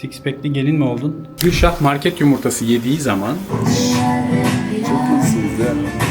Six pack'li gelin mi oldun? Gülşah market yumurtası yediği zaman Nasılsınız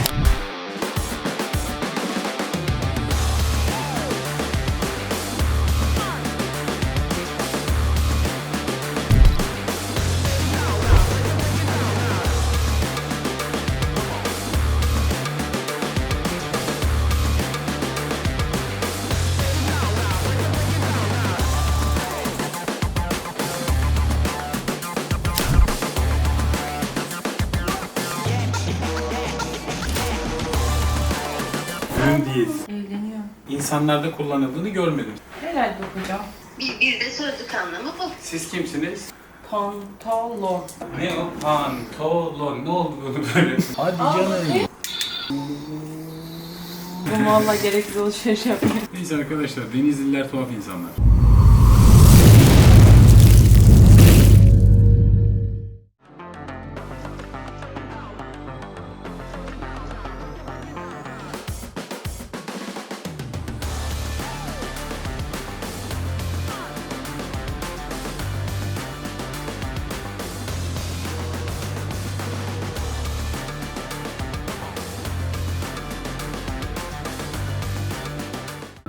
İnsanlarda kullanıldığını görmedim. Herhalde okuyacağım. Bir, bir de sözlük anlamı bu. Siz kimsiniz? Pantolon. Ne o? Pantolon. Ne oldu bunu böyle? Hadi canım. Bu valla gereksiz alışveriş yapıyor. Neyse arkadaşlar Denizliler tuhaf insanlar.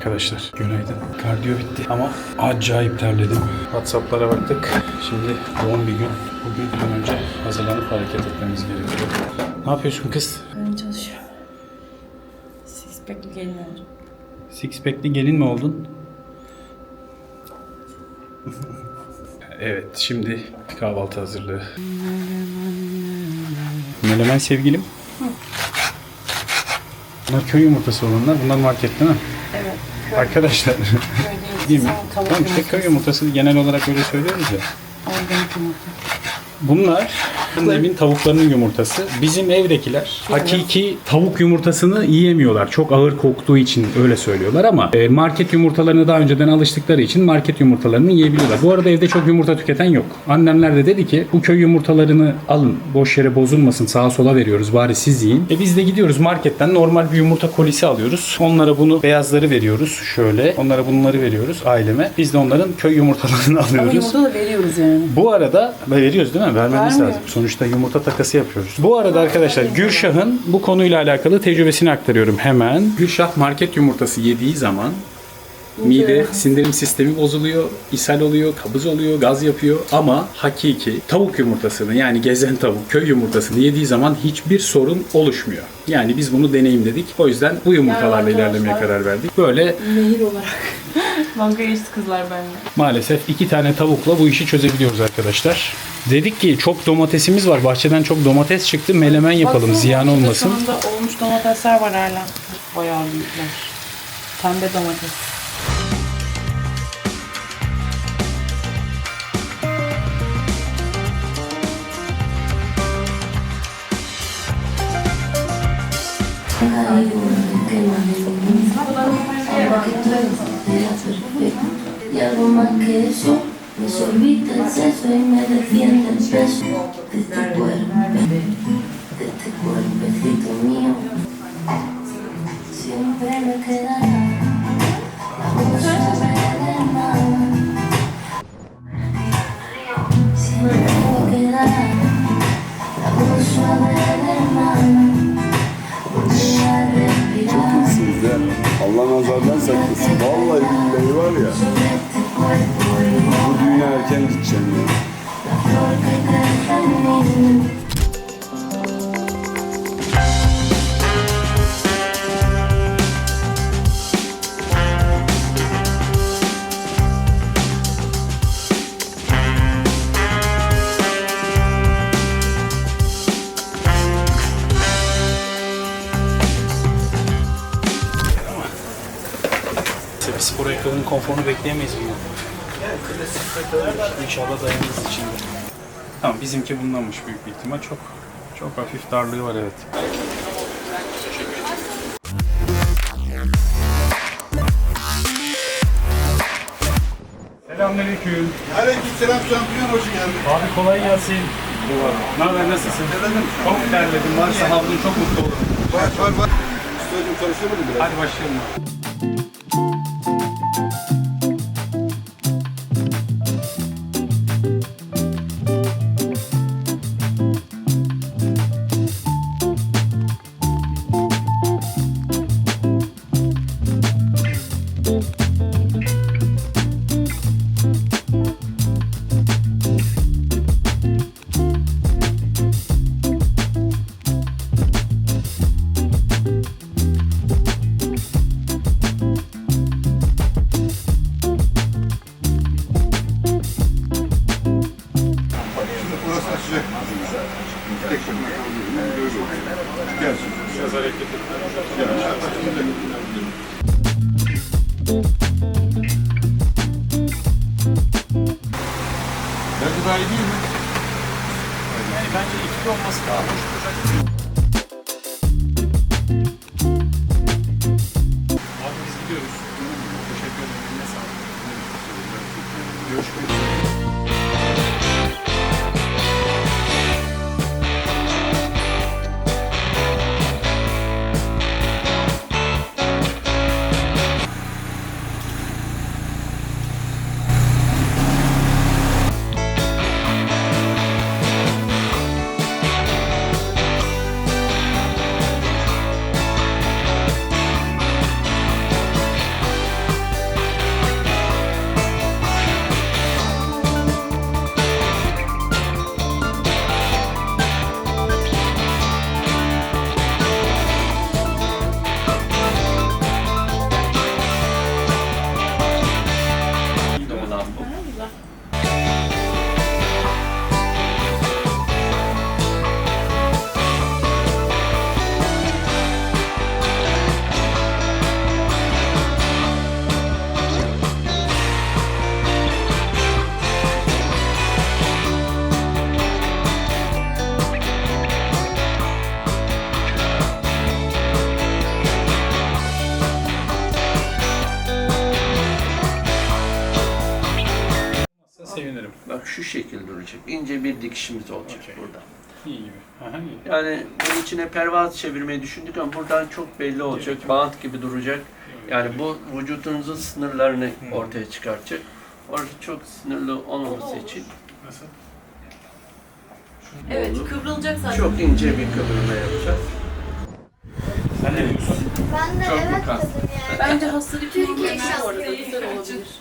Arkadaşlar günaydın. Kardiyo bitti ama acayip terledim. Whatsapp'lara baktık. Şimdi yoğun bir gün. Bugün bir önce hazırlanıp hareket etmemiz gerekiyor. Ne yapıyorsun kız? Ben çalışıyorum. Six pack'li gelin oldu. Six pack'li gelin mi oldun? evet şimdi kahvaltı hazırlığı. Menemen sevgilim. Bunlar köy yumurtası olanlar. Bunlar market değil mi? Arkadaşlar. Değil mi? Tamam işte köy yumurtası genel olarak öyle söylüyoruz ya. Organik yumurta. Bunlar evin tavuklarının yumurtası. Bizim evdekiler hakiki tavuk yumurtasını yiyemiyorlar. Çok ağır koktuğu için öyle söylüyorlar ama e, market yumurtalarını daha önceden alıştıkları için market yumurtalarını yiyebiliyorlar. Bu arada evde çok yumurta tüketen yok. Annemler de dedi ki bu köy yumurtalarını alın. Boş yere bozulmasın. Sağa sola veriyoruz. Bari siz yiyin. E biz de gidiyoruz marketten normal bir yumurta kolisi alıyoruz. Onlara bunu beyazları veriyoruz. Şöyle. Onlara bunları veriyoruz aileme. Biz de onların köy yumurtalarını Ama alıyoruz. yumurta da veriyoruz yani. Bu arada veriyoruz değil mi? Vermemiz Vermiyor. lazım. Sonuçta yumurta takası yapıyoruz. Bu arada arkadaşlar Gülşah'ın bu konuyla alakalı tecrübesini aktarıyorum hemen. Gülşah market yumurtası yediği zaman mide sindirim sistemi bozuluyor, ishal oluyor, kabız oluyor, gaz yapıyor ama hakiki tavuk yumurtasını yani gezen tavuk, köy yumurtasını yediği zaman hiçbir sorun oluşmuyor. Yani biz bunu deneyimledik. O yüzden bu yumurtalarla ilerlemeye karar verdik. Böyle Nehir olarak. Bankaya geçti kızlar benimle. Maalesef iki tane tavukla bu işi çözebiliyoruz arkadaşlar. Dedik ki çok domatesimiz var. Bahçeden çok domates çıktı. Melemen yapalım Baksana, ziyan şurada olmasın. Şu anda olmuş domatesler var hala. Bayağı büyükler. Pembe domates. Y algo más que eso, me sorbita el seso y me defiende el peso de este cuerpo, de este cuerpecito mío. Siempre me quedará Ayakkabının konforunu bekleyemeyiz bunu. İnşallah dayanırız içinde. Tamam bizimki bundanmış büyük bir ihtimal. Çok çok hafif darlığı var evet. Selamünaleyküm. Aleykümselam şampiyon hoş geldin. Abi kolay gelsin. Ne haber nasılsın? Çok terledim. Varsa havlun çok mutlu olurum. Var var var. Stadyum çalıştırmadın biraz. Hadi başlayalım. Hareket Bence daha iyi değil mi? Yani bence ikili olması daha hoş olacak. Şu şekil duracak. İnce bir dikişimiz olacak Okey. burada. İyi gibi. Aha, iyi. Yani bunun içine pervaz çevirmeyi düşündük ama buradan çok belli olacak. Bant gibi duracak. Yani bu vücudunuzun sınırlarını ortaya çıkartacak. Orada çok sınırlı olmaması için Nasıl? Evet kıvrılacak zaten. çok ince bir kıvırma yapacağız. Sen ne diyorsun? Ben de Çok evet dedim yani. Bence hastalık Türkiye şahsı. güzel olabilir.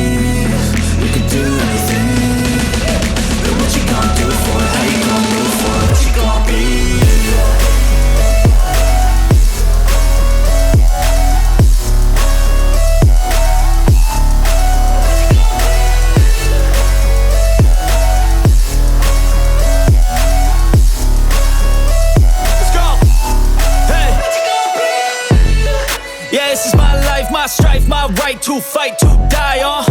my life, my strife, my right to fight, to die on.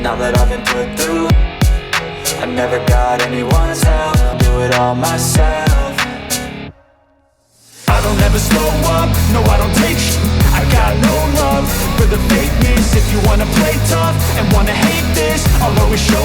Now that I've been put through I never got anyone's help. Do it all myself. I don't ever slow up, no I don't take sh- I got no love for the fakeness. If you wanna play tough and wanna hate this I'll always show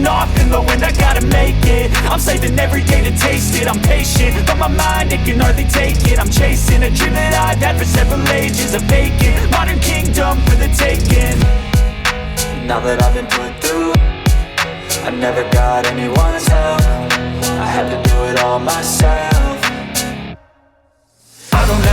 off in the wind I gotta make it, I'm saving every day to taste it. I'm patient, but my mind, it can hardly take it. I'm chasing a dream that I've had for several ages A vacant, modern kingdom for the taking. Now that I've been put through I never got anyone's help. I had to do it all myself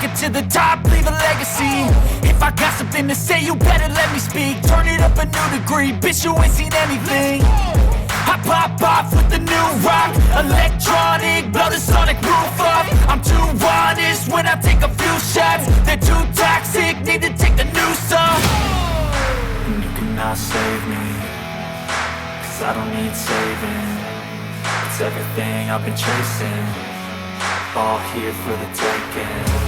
Make it to the top, leave a legacy. If I got something to say, you better let me speak. Turn it up a new degree, bitch you ain't seen anything. I pop off with the new rock Electronic, blow the sonic roof up. I'm too honest when I take a few shots. They're too toxic, need to take the noose off. And you cannot save me Cause I don't need saving. It's everything I've been chasing all here for the taking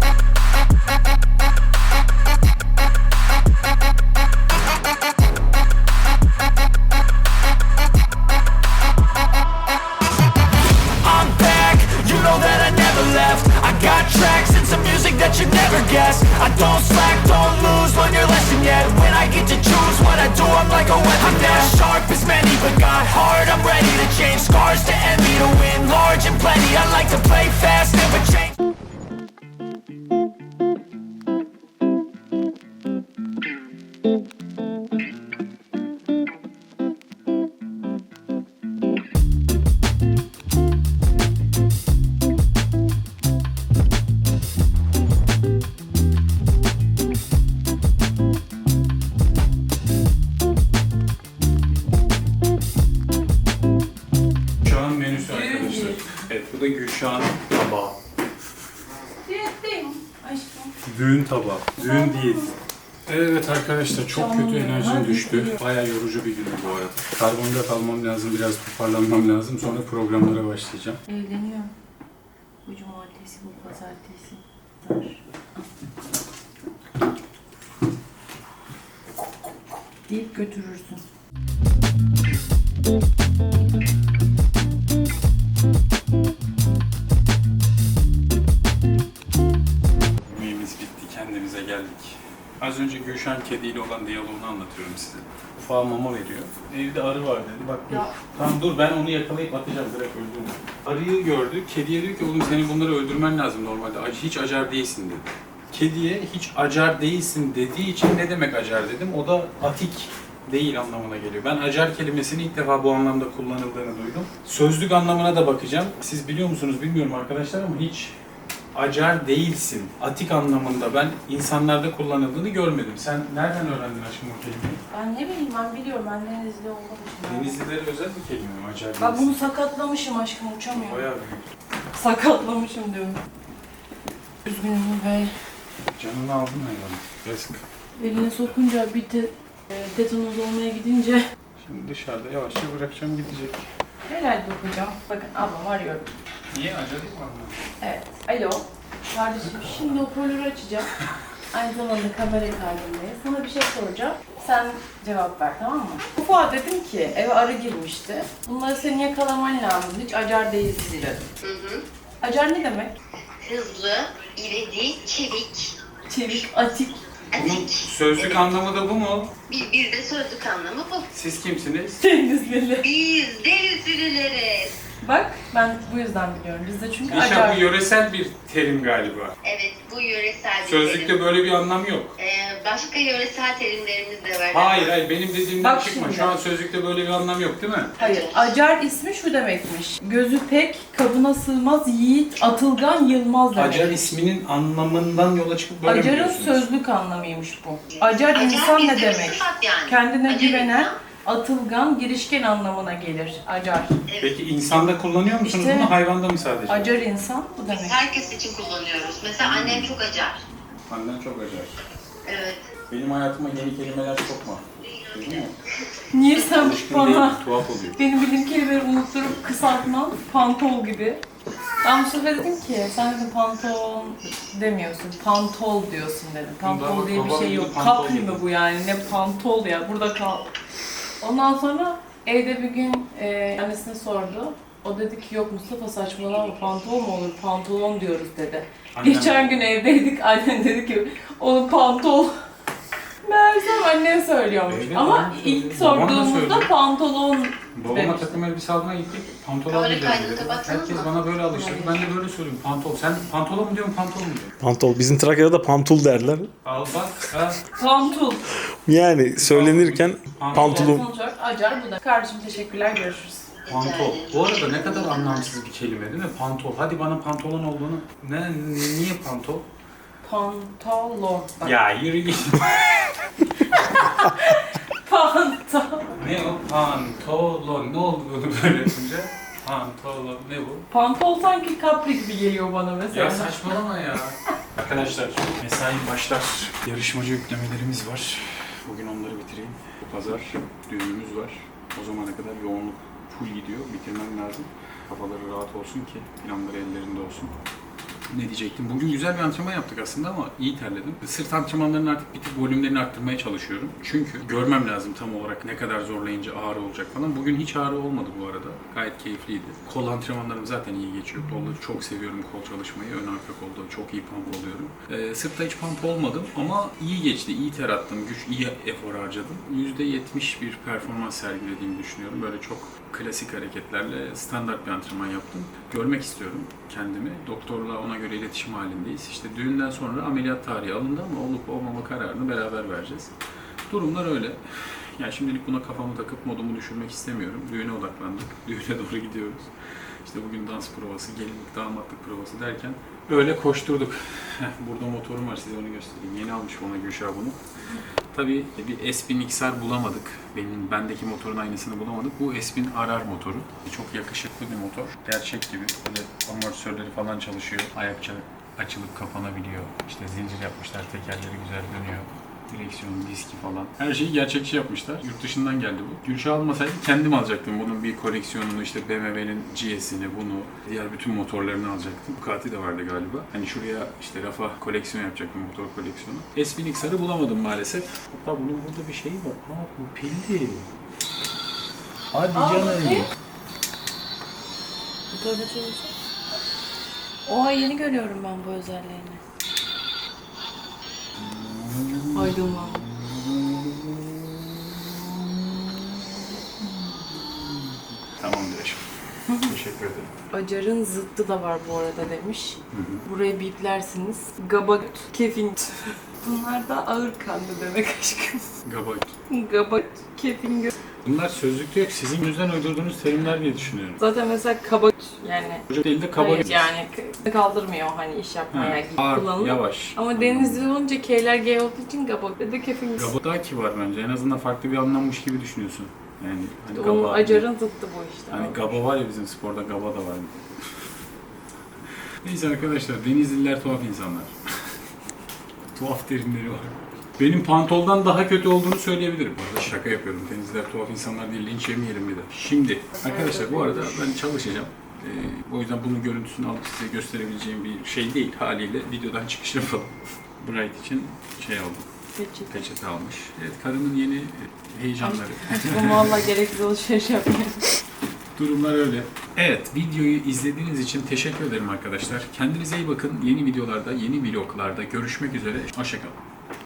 Düğün tabağı. Düğün diyeti. Evet arkadaşlar çok kötü enerjim düştü. Bayağı yorucu bir gündü bu arada. Karbonhidrat almam lazım, biraz toparlanmam lazım. Sonra programlara başlayacağım. Evleniyor. Bu cumartesi, bu pazartesi. Deyip götürürsün. Kendimize geldik. Az önce Gülşen kediyle olan diyaloğunu anlatıyorum size. Ufağa mama veriyor. Evde arı var dedi. Bak dur. Tamam dur ben onu yakalayıp atacağım direkt öldürme. Arıyı gördü. Kediye diyor ki oğlum senin bunları öldürmen lazım normalde. Hiç acar değilsin dedi. Kediye hiç acar değilsin dediği için ne demek acar dedim. O da atik değil anlamına geliyor. Ben acar kelimesini ilk defa bu anlamda kullanıldığını duydum. Sözlük anlamına da bakacağım. Siz biliyor musunuz bilmiyorum arkadaşlar ama hiç acar değilsin. Atik anlamında ben insanlarda kullanıldığını görmedim. Sen nereden öğrendin aşkım o kelimeyi? Ben ne bileyim ben biliyorum ben Denizli için. Denizlilere özel bir kelime mi acar değilsin? Ben bunu sakatlamışım aşkım uçamıyorum. Bayağı büyük. Sakatlamışım diyorum. Üzgünüm bey. Canını aldın hayvanı. Yazık. Eline sokunca bir te, e, tetanoz olmaya gidince Şimdi dışarıda yavaşça bırakacağım gidecek. herhalde dokuyacağım. Bakın ablam arıyorum. Niye değil mi? Evet. Alo. Kardeşim şimdi hoparlörü açacağım. Aynı zamanda kamera kaydındayız. Sana bir şey soracağım. Sen cevap ver tamam mı? Ufa dedim ki eve arı girmişti. Bunları senin yakalaman lazım. Hiç acar değilsin dedim. Hı hı. Acar ne demek? Hızlı, ivedi, çevik, Çevik, atik. Bunun atik. sözlük anlamı da bu mu? Bir, bir de sözlük anlamı bu. Siz kimsiniz? Denizlili. Biz denizlileriz. Bak ben bu yüzden biliyorum. Bizde çünkü acar. bu yöresel bir terim galiba. Evet, bu yöresel bir Sözlükte terim. böyle bir anlam yok. Ee, başka yöresel terimlerimiz de var. Hayır hayır benim dediğimden Bak çıkma. şimdi. Şu an sözlükte böyle bir anlam yok değil mi? Hayır. Acar ismi şu demekmiş. Gözü pek, kabına sığmaz, yiğit, atılgan, yılmaz demek. Acar isminin anlamından yola çıkıp böyle mi Acar'ın diyorsunuz? sözlük anlamıymış bu. Acar insan bizde ne bir demek? sıfat yani. Kendine Acar güvenen, insan. Atılgan, girişken anlamına gelir. Acar. Peki insanda kullanıyor musunuz İşte- bunu hayvanda mı sadece? Acar insan bu Biz demek. herkes için kullanıyoruz. Mesela annem çok acar. Benden çok acayip. Evet. Benim hayatıma yeni kelimeler sokma. Duydun mu? Niye sen Alışkın bana değilim, tuhaf oluyor. benim bildiğim kelimeleri unutturup kısaltman pantol gibi. Ben bu sefer dedim ki sen dedim pantolon demiyorsun, pantol diyorsun dedim. Pantol diye bir şey yok. pantol Kapri mi bu yani? Ne pantol ya? Burada kal. Ondan sonra evde bir gün e, annesine sordu. O dedi ki yok Mustafa saçmalama pantol mu olur? Pantolon diyoruz dedi. Annem- Geçen gün evdeydik annem dedi ki onu pantol. Meğersem annem söylüyormuş. Evet, Ama annem ilk söylüyor. Babam da sorduğumuzda söylüyor. pantolon Babama takım elbise almaya gittik. Pantolon Öyle alacağız kaydını dedi. kapatsana Herkes mı? bana böyle alıştırdı. Ben de böyle söylüyorum. Pantol. Sen pantolon mu diyorsun, pantol mu diyorsun? Pantol. Bizim Trakya'da da pantul derler. Al bak. Ha. Pantul. Yani söylenirken pantolon. Sonuç olarak acar bu da. Kardeşim teşekkürler görüşürüz. Pantol. Bu arada ne kadar anlamsız bir kelime değil mi? Pantol. Hadi bana pantolon olduğunu. Ne, niye pantol? Pantolon. Bak. Ya yürü git. Pantol. Ne o? Pantolon. Ne oldu bunu böyle yapınca? Pantolon. Ne bu? Pantol sanki kapri gibi geliyor bana mesela. Ya saçmalama ya. Arkadaşlar mesai başlar. Yarışmacı yüklemelerimiz var. Bugün onları bitireyim. Pazar düğünümüz var. O zamana kadar yoğunluk full gidiyor. Bitirmem lazım. Kafaları rahat olsun ki planları ellerinde olsun. Ne diyecektim? Bugün güzel bir antrenman yaptık aslında ama iyi terledim. Sırt antrenmanlarının artık bir tık volümlerini arttırmaya çalışıyorum. Çünkü görmem lazım tam olarak ne kadar zorlayınca ağrı olacak falan. Bugün hiç ağrı olmadı bu arada. Gayet keyifliydi. Kol antrenmanlarım zaten iyi geçiyor. Kolda çok seviyorum kol çalışmayı. Ön arka kolda çok iyi pump oluyorum. Ee, sırtta hiç pump olmadım ama iyi geçti. iyi ter attım. Güç, iyi efor harcadım. %70 bir performans sergilediğimi düşünüyorum. Böyle çok klasik hareketlerle standart bir antrenman yaptım. Görmek istiyorum kendimi. Doktorla ona göre iletişim halindeyiz. İşte düğünden sonra ameliyat tarihi alındı ama olup olmama kararını beraber vereceğiz. Durumlar öyle. Yani şimdilik buna kafamı takıp modumu düşürmek istemiyorum. Düğüne odaklandık. Düğüne doğru gidiyoruz. İşte bugün dans provası, gelinlik, damatlık provası derken öyle koşturduk. Burada motorum var size onu göstereyim. Yeni almış bana Gülşah bunu. Tabii bir S1000 XR bulamadık. Benim bendeki motorun aynısını bulamadık. Bu S1000 RR motoru. Çok yakışıklı bir motor. Gerçek gibi. Böyle amortisörleri falan çalışıyor. Ayakça açılıp kapanabiliyor. İşte zincir yapmışlar. Tekerleri güzel dönüyor. Direksiyon, diski falan. Her şeyi gerçekçi yapmışlar. Yurt dışından geldi bu. Gülşah almasaydı kendim alacaktım. Bunun bir koleksiyonunu işte BMW'nin GS'ini, bunu, diğer bütün motorlarını alacaktım. Ducati de vardı galiba. Hani şuraya işte rafa koleksiyon yapacaktım, motor koleksiyonu. S1000 XR'ı bulamadım maalesef. Hatta bunun burada bir şeyi var. Aa bu pilli. Hadi canım. Bu tarafa. Oha yeni görüyorum ben bu özelliğini. Aydınlanma. Tamamdır aşkım. Teşekkür ederim. Acar'ın zıttı da var bu arada demiş. Burayı biplersiniz. Gabat, kefin. Bunlar da ağır kanlı demek aşkım. Gabayt. Gabat, kefin. Bunlar sözlükte yok. Sizin yüzden uydurduğunuz terimler diye düşünüyorum. Zaten mesela kabat yani Çocuk değil de kaba hayır, yani k- kaldırmıyor hani iş yapmaya gibi Ağır, kullanılır. yavaş. Ama denizli olunca K'ler G olduğu için gabat ve de kefin. gö- Gaba daha kibar bence. En azından farklı bir anlammış gibi düşünüyorsun. Yani hani Onun gaba. Acar'ın zıttı bu işte. Hani gaba var ya bizim sporda gaba da var. Neyse arkadaşlar Denizliler tuhaf insanlar. tuhaf terimleri var. Benim pantoldan daha kötü olduğunu söyleyebilirim. Bu arada şaka yapıyorum. Denizliler tuhaf insanlar değil. Linç yemeyelim bir de. Şimdi arkadaşlar bu arada ben çalışacağım. Ee, o yüzden bunun görüntüsünü alıp size gösterebileceğim bir şey değil. Haliyle videodan çıkış yapalım. Bright için şey aldım. Peki. Peçete almış. Evet karımın yeni heyecanları. Bu valla gereksiz alışveriş yapmıyor. Durumlar öyle. Evet, videoyu izlediğiniz için teşekkür ederim arkadaşlar. Kendinize iyi bakın. Yeni videolarda, yeni vloglarda görüşmek üzere. Hoşçakalın.